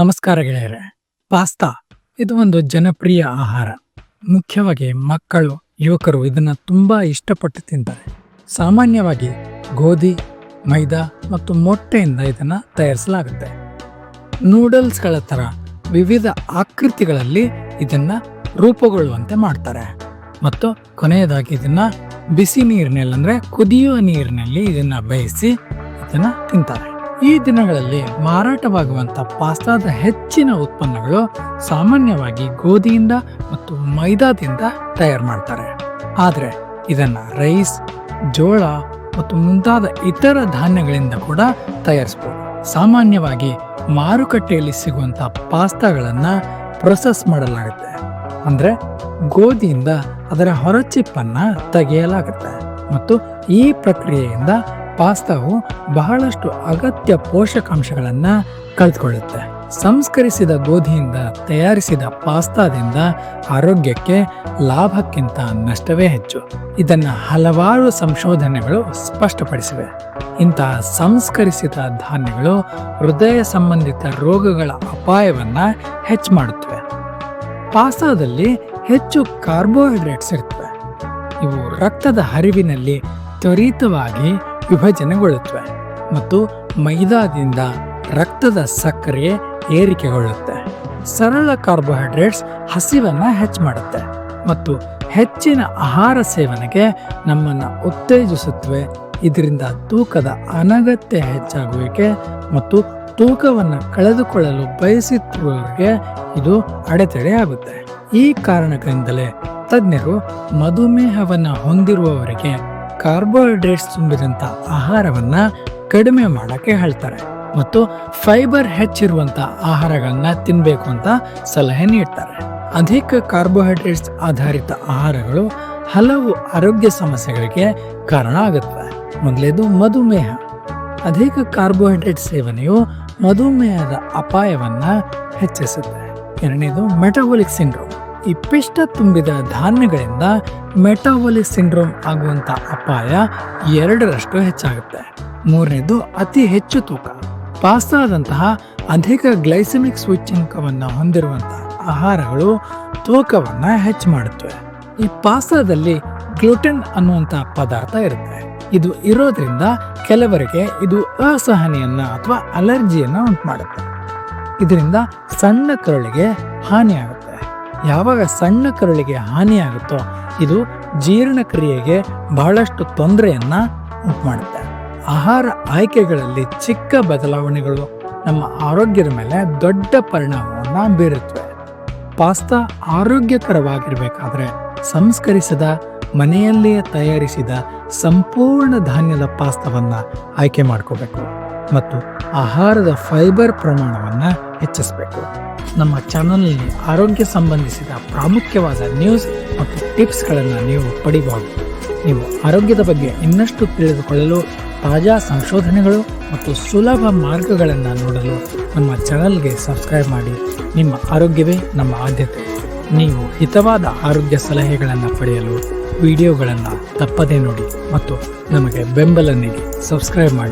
ನಮಸ್ಕಾರ ಗೆಳೆಯರೆ. ಪಾಸ್ತಾ ಇದು ಒಂದು ಜನಪ್ರಿಯ ಆಹಾರ. ಮುಖ್ಯವಾಗಿ ಮಕ್ಕಳು, ಯುವಕರು ಇದನ್ನು ತುಂಬ ಇಷ್ಟಪಟ್ಟು ತಿಂತಾರೆ. ಸಾಮಾನ್ಯವಾಗಿ ಗೋಧಿ, ಮೈದಾ ಮತ್ತು ಮೊಟ್ಟೆಯಿಂದ ಇದನ್ನು ತಯಾರಿಸಲಾಗುತ್ತೆ. ನೂಡಲ್ಸ್ಗಳ ಥರ ವಿವಿಧ ಆಕೃತಿಗಳಲ್ಲಿ ಇದನ್ನು ರೂಪುಗೊಳ್ಳುವಂತೆ ಮಾಡ್ತಾರೆ. ಮತ್ತು ಕೊನೆಯದಾಗಿ ಇದನ್ನು ಬಿಸಿ ನೀರಿನಲ್ಲಿ ಅಂದರೆ ಕುದಿಯುವ ನೀರಿನಲ್ಲಿ ಇದನ್ನು ಬೇಯಿಸಿ ಇದನ್ನು ತಿಂತಾರೆ. ಈ ದಿನಗಳಲ್ಲಿ ಮಾರಾಟವಾಗುವಂಥ ಪಾಸ್ತಾದ ಹೆಚ್ಚಿನ ಉತ್ಪನ್ನಗಳು ಸಾಮಾನ್ಯವಾಗಿ ಗೋಧಿಯಿಂದ ಮತ್ತು ಮೈದಾದಿಂದ ತಯಾರು ಮಾಡ್ತಾರೆ. ಆದರೆ ಇದನ್ನ ರೈಸ್, ಜೋಳ ಮತ್ತು ಮುಂತಾದ ಇತರ ಧಾನ್ಯಗಳಿಂದ ಕೂಡ ತಯಾರಿಸಬಹುದು ಸಾಮಾನ್ಯವಾಗಿ ಮಾರುಕಟ್ಟೆಯಲ್ಲಿ ಸಿಗುವಂಥ ಪಾಸ್ತಾಗಳನ್ನ ಪ್ರೊಸೆಸ್ ಮಾಡಲಾಗುತ್ತೆ. ಅಂದ್ರೆ ಗೋಧಿಯಿಂದ ಅದರ ಹೊರಚಿಪ್ಪನ್ನ ತೆಗೆಯಲಾಗುತ್ತೆ. ಮತ್ತು ಈ ಪ್ರಕ್ರಿಯೆಯಿಂದ ಪಾಸ್ತಾವು ಬಹಳಷ್ಟು ಅಗತ್ಯ ಪೋಷಕಾಂಶಗಳನ್ನ ಕಳೆದುಕೊಳ್ಳುತ್ತೆ. ಸಂಸ್ಕರಿಸಿದ ಗೋಧಿಯಿಂದ ತಯಾರಿಸಿದ ಪಾಸ್ತಾದಿಂದ ಆರೋಗ್ಯಕ್ಕೆ ಲಾಭಕ್ಕಿಂತ ನಷ್ಟವೇ ಹೆಚ್ಚು. ಇದನ್ನ ಹಲವಾರು ಸಂಶೋಧನೆಗಳು ಸ್ಪಷ್ಟಪಡಿಸಿವೆ. ಇಂತಹ ಸಂಸ್ಕರಿಸಿದ ಧಾನ್ಯಗಳು ಹೃದಯ ಸಂಬಂಧಿತ ರೋಗಗಳ ಅಪಾಯವನ್ನ ಹೆಚ್ಚು ಮಾಡುತ್ತವೆ. ಪಾಸ್ತಾದಲ್ಲಿ ಹೆಚ್ಚು ಕಾರ್ಬೋಹೈಡ್ರೇಟ್ಸ್ ಇರುತ್ತವೆ ಇವು ರಕ್ತದ ಹರಿವಿನಲ್ಲಿ ತ್ವರಿತವಾಗಿ ವಿಭಜನೆಗೊಳ್ಳುತ್ತವೆ ಮತ್ತು ಮೈದಾದಿಂದ ರಕ್ತದ ಸಕ್ಕರೆ ಏರಿಕೆಗೊಳ್ಳುತ್ತೆ. ಸರಳ ಕಾರ್ಬೋಹೈಡ್ರೇಟ್ಸ್ ಹಸಿವನ್ನು ಹೆಚ್ಚು ಮಾಡುತ್ತೆ ಮತ್ತು ಹೆಚ್ಚಿನ ಆಹಾರ ಸೇವನೆಗೆ ನಮ್ಮನ್ನು ಉತ್ತೇಜಿಸುತ್ತವೆ. ಇದರಿಂದ ತೂಕದ ಅನಗತ್ಯ ಹೆಚ್ಚಾಗುವಿಕೆ ಮತ್ತು ತೂಕವನ್ನು ಕಳೆದುಕೊಳ್ಳಲು ಬಯಸುತ್ತಿರುವವರಿಗೆ ಇದು ಅಡೆತಡೆ ಆಗುತ್ತೆ. ಈ ಕಾರಣಗಳಿಂದಲೇ ತಜ್ಞರು ಮಧುಮೇಹವನ್ನು ಹೊಂದಿರುವವರಿಗೆ ಕಾರ್ಬೋಹೈಡ್ರೇಟ್ಸ್ ತುಂಬಿದಂಥ ಆಹಾರವನ್ನ ಕಡಿಮೆ ಮಾಡಕ್ಕೆ ಹೇಳ್ತಾರೆ. ಮತ್ತು ಫೈಬರ್ ಹೆಚ್ಚಿರುವಂತ ಆಹಾರಗಳನ್ನ ತಿನ್ನಬೇಕು ಅಂತ ಸಲಹೆ ನೀಡ್ತಾರೆ. ಅಧಿಕ ಕಾರ್ಬೋಹೈಡ್ರೇಟ್ಸ್ ಆಧಾರಿತ ಆಹಾರಗಳು ಹಲವು ಆರೋಗ್ಯ ಸಮಸ್ಯೆಗಳಿಗೆ ಕಾರಣ ಆಗುತ್ತವೆ. ಮೊದಲೇದು ಮಧುಮೇಹ. ಅಧಿಕ ಕಾರ್ಬೋಹೈಡ್ರೇಟ್ ಸೇವನೆಯು ಮಧುಮೇಹದ ಅಪಾಯವನ್ನ ಹೆಚ್ಚಿಸುತ್ತೆ. ಎರಡನೇದು ಮೆಟಬಾಲಿಕ್ ಸಿಂಡ್ರೋಮ್. ಈ ಪಿಷ್ಟ ತುಂಬಿದ ಧಾನ್ಯಗಳಿಂದ ಮೆಟಾಬಾಲಿಕ್ ಸಿಂಡ್ರೋಮ್ ಆಗುವಂತ ಅಪಾಯ ಎರಡರಷ್ಟು ಹೆಚ್ಚಾಗುತ್ತೆ. ಮೂರನೇದು, ಅತಿ ಹೆಚ್ಚು ತೂಕ. ಪಾಸ್ತಾದಂತಹ ಅಧಿಕ ಗ್ಲೈಸೆಮಿಕ್ ಸೂಚ್ಯಂಕವನ್ನು ಹೊಂದಿರುವಂತಹ ಆಹಾರಗಳು ತೂಕವನ್ನ ಹೆಚ್ಚು ಮಾಡುತ್ತವೆ. ಈ ಪಾಸ್ತಾದಲ್ಲಿ ಗ್ಲೂಟೆನ್ ಅನ್ನುವಂಥ ಪದಾರ್ಥ ಇರುತ್ತೆ. ಇದು ಇರೋದ್ರಿಂದ ಕೆಲವರಿಗೆ ಇದು ಅಸಹನೆಯನ್ನ ಅಥವಾ ಅಲರ್ಜಿಯನ್ನ ಉಂಟು ಮಾಡುತ್ತೆ ಇದರಿಂದ ಸಣ್ಣ ಕರುಳಿಗೆ ಹಾನಿಯಾಗುತ್ತೆ. ಯಾವಾಗ ಸಣ್ಣ ಕರುಳಿಗೆ ಹಾನಿಯಾಗುತ್ತೋ ಇದು ಜೀರ್ಣಕ್ರಿಯೆಗೆ ಬಹಳಷ್ಟು ತೊಂದರೆಯನ್ನ ಉಂಟು ಮಾಡುತ್ತೆ ಆಹಾರ ಆಯ್ಕೆಗಳಲ್ಲಿ ಚಿಕ್ಕ ಬದಲಾವಣೆಗಳು ನಮ್ಮ ಆರೋಗ್ಯದ ಮೇಲೆ ದೊಡ್ಡ ಪರಿಣಾಮವನ್ನು ಬೀರುತ್ತವೆ. ಪಾಸ್ತಾ ಆರೋಗ್ಯಕರವಾಗಿರಬೇಕಾದ್ರೆ ಸಂಸ್ಕರಿಸದ, ಮನೆಯಲ್ಲಿಯೇ ತಯಾರಿಸಿದ ಸಂಪೂರ್ಣ ಧಾನ್ಯದ ಪಾಸ್ತಾವನ್ನು ಆಯ್ಕೆ ಮಾಡ್ಕೋಬೇಕು. ಮತ್ತು ಆಹಾರದ ಫೈಬರ್ ಪ್ರಮಾಣವನ್ನು ಹೆಚ್ಚಿಸಬೇಕು. ನಮ್ಮ ಚಾನಲ್ನಲ್ಲಿ ಆರೋಗ್ಯ ಸಂಬಂಧಿಸಿದ ಪ್ರಾಮುಖ್ಯವಾದ ನ್ಯೂಸ್ ಮತ್ತು ಟಿಪ್ಸ್ಗಳನ್ನು ನೀವು ಪಡಿಬಹುದು. ನೀವು ಆರೋಗ್ಯದ ಬಗ್ಗೆ ಇನ್ನಷ್ಟು ತಿಳಿದುಕೊಳ್ಳಲು ತಾಜಾ ಸಂಶೋಧನೆಗಳು ಮತ್ತು ಸುಲಭ ಮಾರ್ಗಗಳನ್ನು ನೋಡಲು ನಮ್ಮ ಚಾನಲ್ಗೆ ಸಬ್ಸ್ಕ್ರೈಬ್ ಮಾಡಿ. ನಿಮ್ಮ ಆರೋಗ್ಯವೇ ನಮ್ಮ ಆದ್ಯತೆ. ನೀವು ಹಿತವಾದ ಆರೋಗ್ಯ ಸಲಹೆಗಳನ್ನು ಪಡೆಯಲು ವಿಡಿಯೋಗಳನ್ನು ತಪ್ಪದೇ ನೋಡಿ ಮತ್ತು ನಮಗೆ ಬೆಂಬಲ ನೀಡಿ ಸಬ್ಸ್ಕ್ರೈಬ್ ಮಾಡಿ.